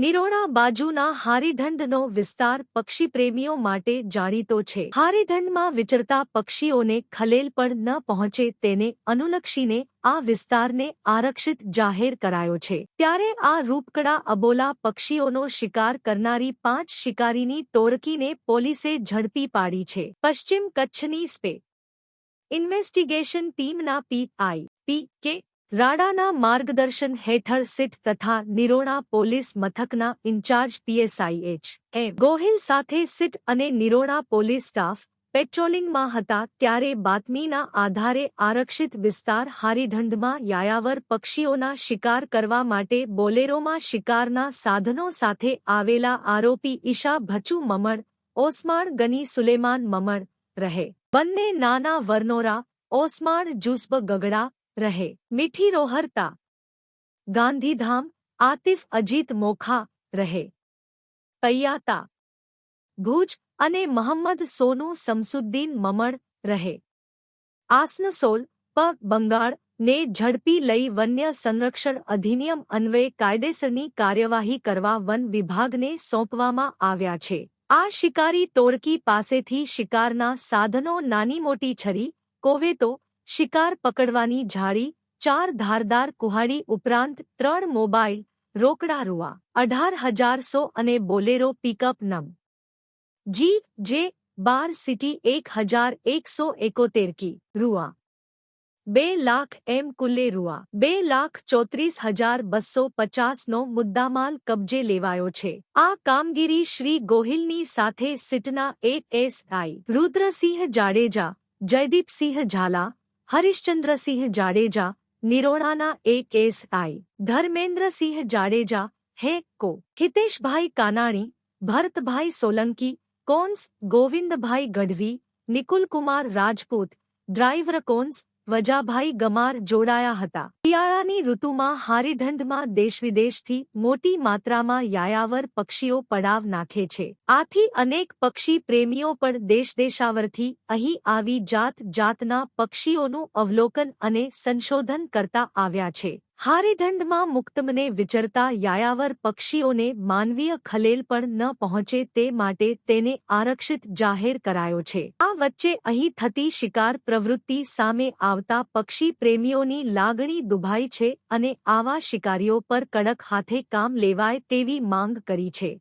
નિરોણા બાજુના હારીઢંઢનો વિસ્તાર પક્ષીપ્રેમીઓ માટે જાણીતો છે. હારીઢંઢમાં વિચરતા પક્ષીઓને ખલેલ પણ ન પહોંચે તેને અનુલક્ષીને આ વિસ્તારને આરક્ષિત જાહેર કરાયો છે. ત્યારે આ રૂપકડા અબોલા પક્ષીઓનો શિકાર કરનારી પાંચ શિકારીની ટોળકીને પોલીસે ઝડપી પાડી છે. પશ્ચિમ કચ્છની સ્પે ઇન્વેસ્ટિગેશન ટીમના પીઆઈ પી કે રાડાના માર્ગદર્શન હેઠળ સિટ તથા નિરોણા પોલીસ મથકના in-charge PSI H. M. Gohil સાથે સિટ અને નિરોણા પોલીસ સ્ટાફ પેટ્રોલિંગમાં હતા ત્યારે બાતમીના આધારે આરક્ષિત વિસ્તાર હારીઢંઢમાં યાયાવર પક્ષીઓના શિકાર કરવા માટે બોલેરોમાં શિકારના સાધનો સાથે આવેલા આરોપી ઈશા ભચુ મમણ ઓસમાણ ગની સુલેમાન મમણ રહે. બંને નાના વરનોરા ઓસમાણ જુસ્બ ગગડા રહે. મીઠી રોહરતા ગાંધીધામ આતિફ અજીત મોખા રહે. પૈયાતા. ભુજ અને મોહમ્મદ સોનુ સમસુદ્દીન મમણ રહે. આસનસોલ, પ, બંગાળ ને ઝડપી લઈ વન્ય સંરક્ષણ અધિનિયમ અન્વયે કાયદેસરની કાર્યવાહી કરવા વન વિભાગને સોંપવામાં આવ્યા છે. આ શિકારી ટોળકી પાસેથી શિકારના સાધનો નાની મોટી છરી, કોવેતો શિકાર પકડવાની જાળી, ચાર ધારદાર કુહાડી ઉપરાંત ત્રણ મોબાઈલ રોકડા રૂઆ અઢાર હજારસો અને બોલેરો પિકઅપ નમ જી, જે બાર સિટી એક હજાર એકસો એકોતેર કી, રૂઆ. બે લાખ એમ કુલ્લે રૂઆ. બે લાખ ચોત્રીસ હજાર બસો પચાસનો મુદ્દામાલ કબજે લેવાયો છે. આ કામગીરી શ્રી ગોહિલની સાથે સિટના એએસઆઈ રુદ્રસિંહ જાડેજા, જયદીપસિંહ ઝાલા हरिश्चंद्र सिंह जाडेजा निरोड़ाना एक एस आई धर्मेंद्र सिंह जाडेजा, है को हितेश भाई कानाणी भरत भाई सोलंकी, कौंस गोविंद भाई गढ़वी निकुल कुमार राजपूत, ड्राइवर कौंस વજાભાઈ ગમાર જોડાયા હતા. શિયાળાની ઋતુમાં હારીઢંઢમાં દેશવિદેશથી મોટી માત્રામાં યાયાવર પક્ષીઓ પડાવ નાખે છે. આથી અનેક પક્ષી પ્રેમીઓ પણ દેશ દેશાવરથી અહીં આવી જાત જાતના પક્ષીઓનું અવલોકન અને સંશોધન કરતા આવ્યા છે. હારીઢંઢમાં મુક્તમને વિચરતા યાયાવર પક્ષીઓને માનવીય ખલેલ પણ ન પહોંચે તે માટે તેને આરક્ષિત જાહેર કરાયો છે. આ વચ્ચે અહીં થતી શિકાર પ્રવૃત્તિ સામે આવતા પક્ષી પ્રેમીઓની લાગણી દુભાઈ છે અને આવા શિકારીઓ પર કડક હાથે કામ લેવાય તેવી માંગ કરી છે.